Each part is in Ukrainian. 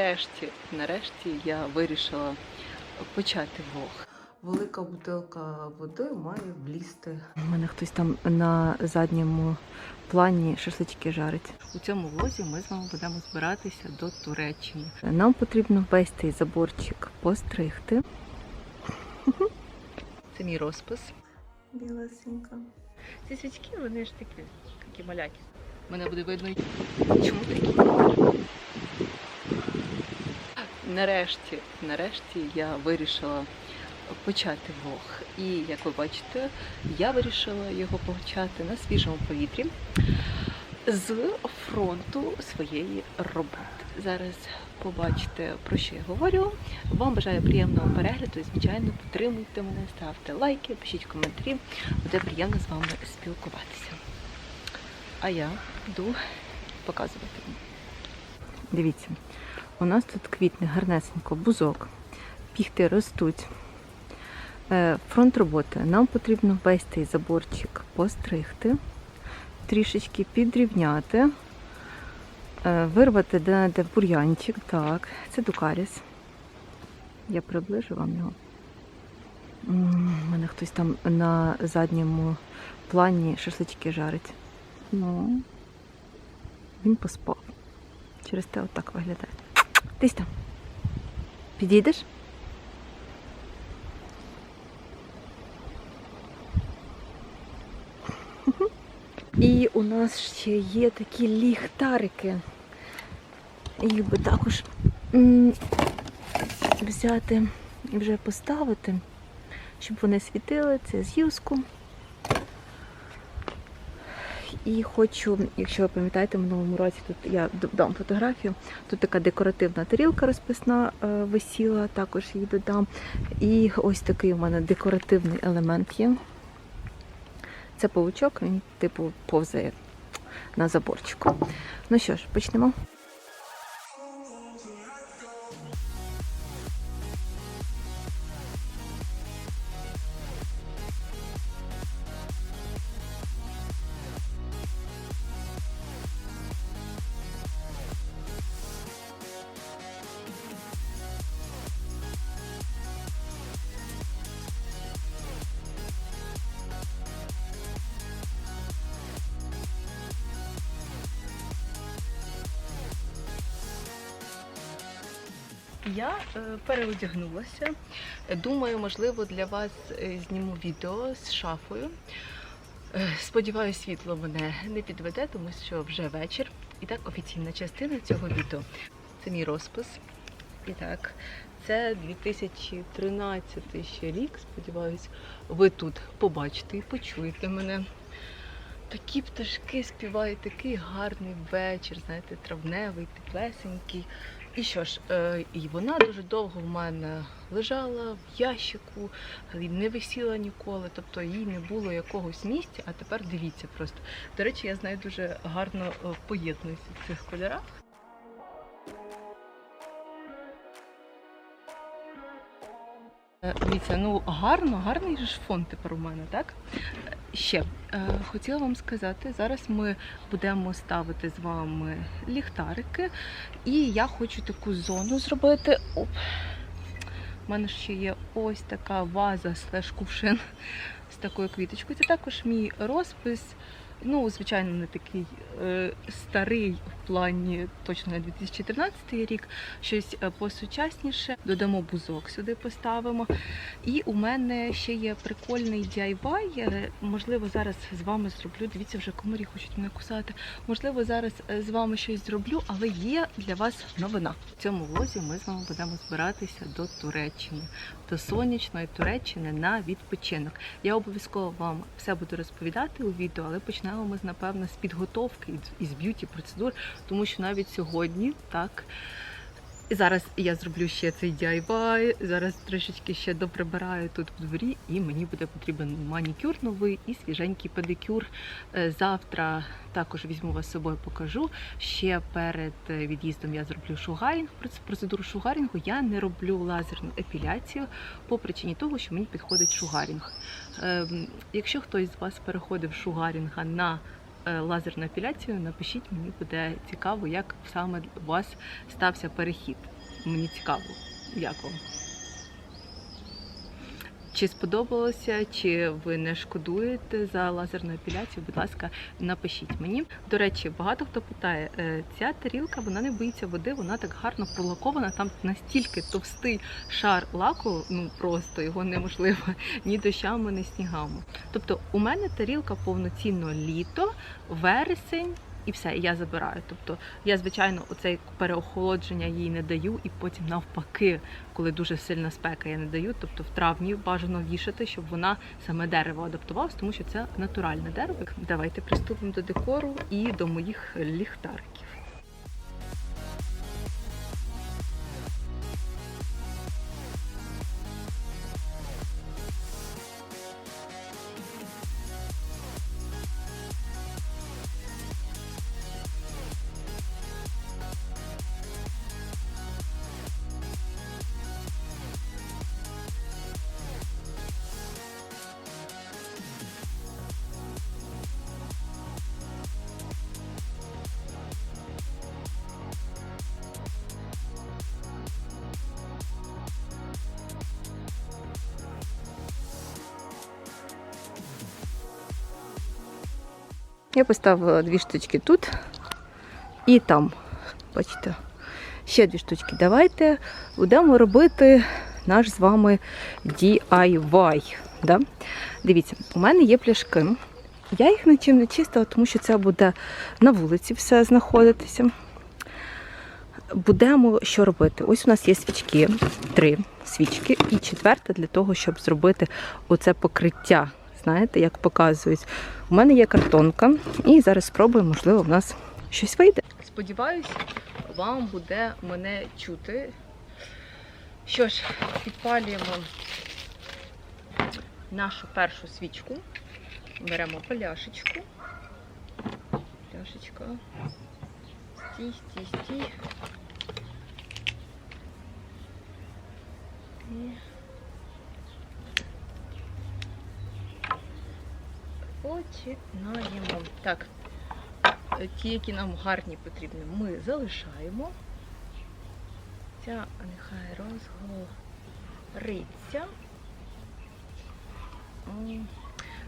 Нарешті, нарешті я вирішила почати влог. Велика бутилка води має влізти. У мене хтось там на задньому плані шашлички жарить. У цьому влозі ми з вами будемо збиратися до Туреччини. Нам потрібно весь цей заборчик постригти. Це мій розпис. Білесенька. Ці свічки, вони ж такі, такі маляки. Мене буде видно. Чому такі? Нарешті, нарешті я вирішила почати влог. І як ви бачите, я вирішила його почати на свіжому повітрі з фронту своєї роботи. Зараз побачите, про що я говорю. Вам бажаю приємного перегляду і, звичайно, підтримуйте мене, ставте лайки, пишіть коментарі. Буде приємно з вами спілкуватися. А я йду показувати. вам. Дивіться, у нас тут квітне гарнесенько бузок, піхти ростуть. Е, Фронт роботи. Нам потрібно весь цей заборчик постригти, трішечки підрівняти, е, вирвати де, де бур'янчик. Так, це дукаріс. Я приближу вам його. У мене хтось там на задньому плані шашлички жарить. Ну, він поспав. Через те отак виглядає. Десь там. Підійдеш? І у нас ще є такі ліхтарики. Їх би також взяти і вже поставити, щоб вони світили. Це з. І хочу, якщо ви пам'ятаєте, в минулому році тут я додам фотографію. Тут така декоративна тарілка розписна е, висіла, також її додам. І ось такий у мене декоративний елемент є. Це павучок, він типу повзає на заборчику. Ну що ж, почнемо. Я е, переодягнулася. Думаю, можливо, для вас е, зніму відео з шафою. Е, Сподіваюсь, світло мене не підведе, тому що вже вечір. І так, офіційна частина цього відео. Це мій розпис. І так, це 2013 ще рік. Сподіваюсь, ви тут побачите і почуєте мене. Такі пташки співають, такий гарний вечір, знаєте, травневий, теплесенький. І що ж, е, і вона дуже довго в мене лежала в ящику, не висіла ніколи, тобто їй не було якогось місця, а тепер дивіться просто. До речі, я з нею дуже гарно е, поєднуюся в цих кольорах. Е, Дивіться, ну гарно, гарний ж фон тепер у мене, так? Ще е, хотіла вам сказати, зараз ми будемо ставити з вами ліхтарики, і я хочу таку зону зробити. Оп. У мене ще є ось така ваза слеш кувшин з такою квіточкою. Це також мій розпис. Ну, звичайно, не такий е, старий в плані точно не 2013 рік, щось е, посучасніше. Додамо бузок сюди поставимо. І у мене ще є прикольний DIY. Е, Можливо, зараз з вами зроблю. Дивіться, вже комарі хочуть мене кусати. Можливо, зараз е, з вами щось зроблю, але є для вас новина. В цьому влозі ми з вами будемо збиратися до Туреччини, до сонячної Туреччини на відпочинок. Я обов'язково вам все буду розповідати у відео, але почнемо ми напевно з підготовки і з б'юті процедур, тому що навіть сьогодні так. І зараз я зроблю ще цей DIY, зараз трошечки ще доприбираю тут в дворі, і мені буде потрібен манікюр новий і свіженький педикюр. Е, Завтра також візьму вас з собою, покажу. Ще перед е, від'їздом я зроблю шугарінг. проц- Процедуру шугарінгу я не роблю лазерну епіляцію по причині того, що мені підходить шугарінг. Ем, Якщо хтось з вас переходив шугарінга на лазерну апеляцію, напишіть, мені буде цікаво, як саме у вас стався перехід. Мені цікаво, як вам. Чи сподобалося, чи ви не шкодуєте за лазерну епіляцію? Будь ласка, напишіть мені. До речі, багато хто питає, е, ця тарілка вона не боїться води, вона так гарно пролакована. Там настільки товстий шар лаку, ну просто його неможливо ні дощами, ні снігами. Тобто, у мене тарілка повноцінно літо, вересень. І все, і я забираю. Тобто я, звичайно, оцей переохолодження їй не даю, і потім навпаки, коли дуже сильна спека, я не даю. Тобто в травні бажано вішати, щоб вона саме дерево адаптувалась, тому що це натуральне дерево. Давайте приступимо до декору і до моїх ліхтариків. Я поставила дві штучки тут і там. Бачите, ще дві штучки. Давайте будемо робити наш з вами DIY. Да? Дивіться, у мене є пляшки. Я їх нічим не чистила, тому що це буде на вулиці все знаходитися. Будемо що робити? Ось у нас є свічки, три свічки, і четверта для того, щоб зробити оце покриття. Знаєте, як показують. У мене є картонка, і зараз спробуємо, можливо, в нас щось вийде. Сподіваюсь, вам буде мене чути. Що ж, підпалюємо нашу першу свічку. Беремо пляшечку. Пляшечка. Стій, стій, стій. Починаємо. Так, ті, які нам гарні потрібні, ми залишаємо. Ця нехай розгориться.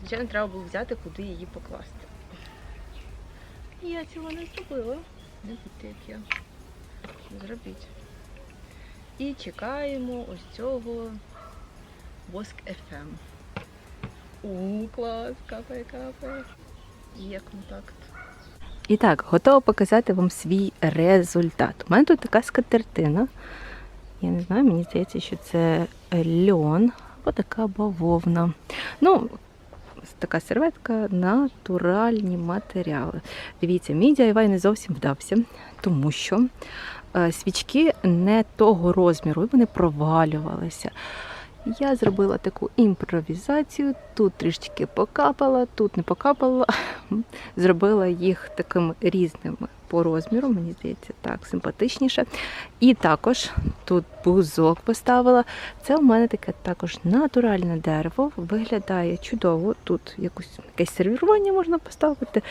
Звичайно, треба було взяти, куди її покласти. Я цього не зробила. Не будьте, як я. Зробіть. І чекаємо ось цього воск FM. У, клас, капає, капає. Є контакт. І так, готова показати вам свій результат. У мене тут така скатертина. Я не знаю, мені здається, що це льон або така бавовна. Ну, така серветка, натуральні матеріали. Дивіться, мій DIY не зовсім вдався, тому що е, свічки не того розміру, і вони провалювалися. Я зробила таку імпровізацію. Тут трішки покапала, тут не покапала. Зробила їх такими різними по розміру, мені здається, так симпатичніше. І також тут бузок поставила. Це у мене таке також натуральне дерево. Виглядає чудово. Тут якусь якесь сервірування можна поставити,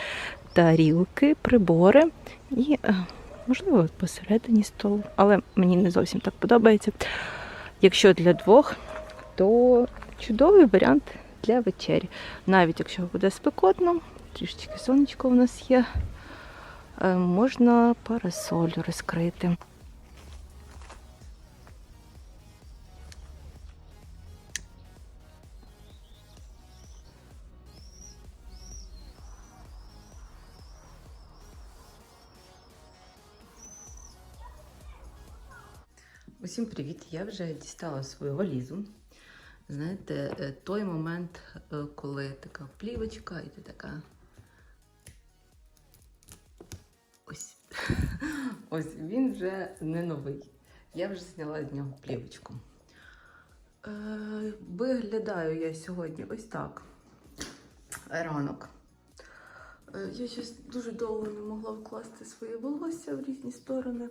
тарілки, прибори і, е, можливо, посередині столу. Але мені не зовсім так подобається. Якщо для двох, то чудовий варіант для вечері. Навіть якщо буде спекотно, трішечки сонечко у нас є, е, можна парасоль розкрити. Усім привіт! Я вже дістала свою валізу. Знаєте, е, той момент, е, коли така плівочка, і ти така. Ось. Ось він вже не новий. Я вже зняла з нього плівочку. Е, Виглядаю я сьогодні ось так. Ранок. Е, Я щось дуже довго не могла вкласти своє волосся в різні сторони.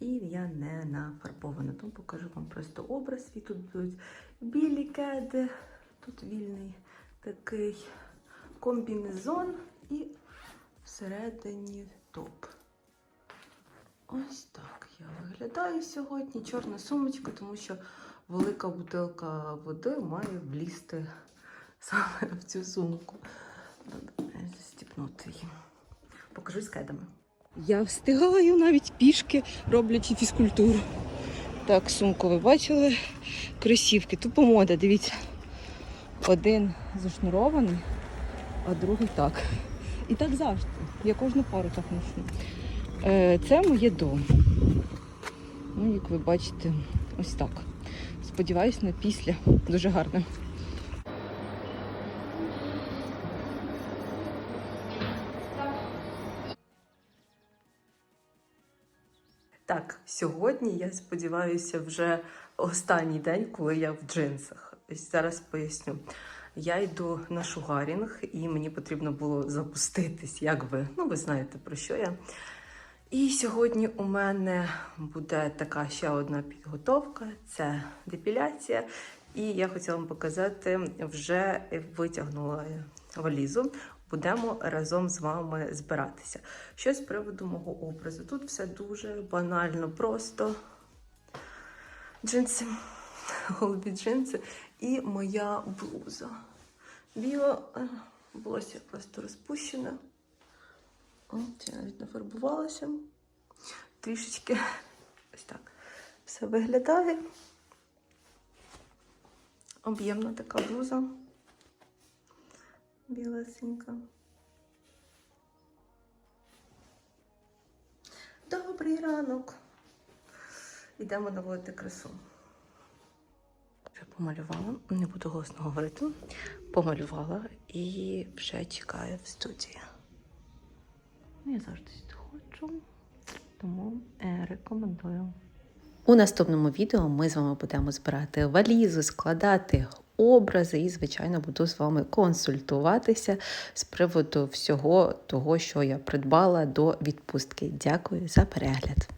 І я не нафарбована. Тому покажу вам просто образ. І тут будуть білі кеди, тут вільний такий комбінезон і всередині топ. Ось так я виглядаю сьогодні. Чорна сумочка, тому що велика бутилка води має влізти саме в цю сумку. Застіпнути її. Покажу з кедами. Я встигаю навіть пішки, роблячи фізкультуру. Так, сумку ви бачили. Кросівки, тупо мода, дивіться. Один зашнурований, а другий так. І так завжди. Я кожну пару так ношу. Е, Це моє дом. Ну, як ви бачите, ось так. Сподіваюсь, на після. Дуже гарно. Так, сьогодні я сподіваюся, вже останній день, коли я в джинсах. Ось Зараз поясню. Я йду на шугарінг, і мені потрібно було запуститись, як ви. Ну, ви знаєте про що я. І сьогодні у мене буде така ще одна підготовка це депіляція. І я хотіла вам показати, вже витягнула валізу. Будемо разом з вами збиратися. Що з приводу мого образу? Тут все дуже банально, просто джинси, голубі джинси і моя блуза. Біла е, волосся просто розпущене. От, я навіть нафарбувалася. Трішечки ось так все виглядає. Об'ємна така блуза. Білесенька. Добрий ранок. Йдемо наводити красу. Вже помалювала, не буду голосно говорити. Помалювала і вже чекаю в студії. Ну, Я завжди сюди ходжу, тому е, рекомендую. У наступному відео ми з вами будемо збирати валізу, складати образи і, звичайно, буду з вами консультуватися з приводу всього того, що я придбала до відпустки. Дякую за перегляд.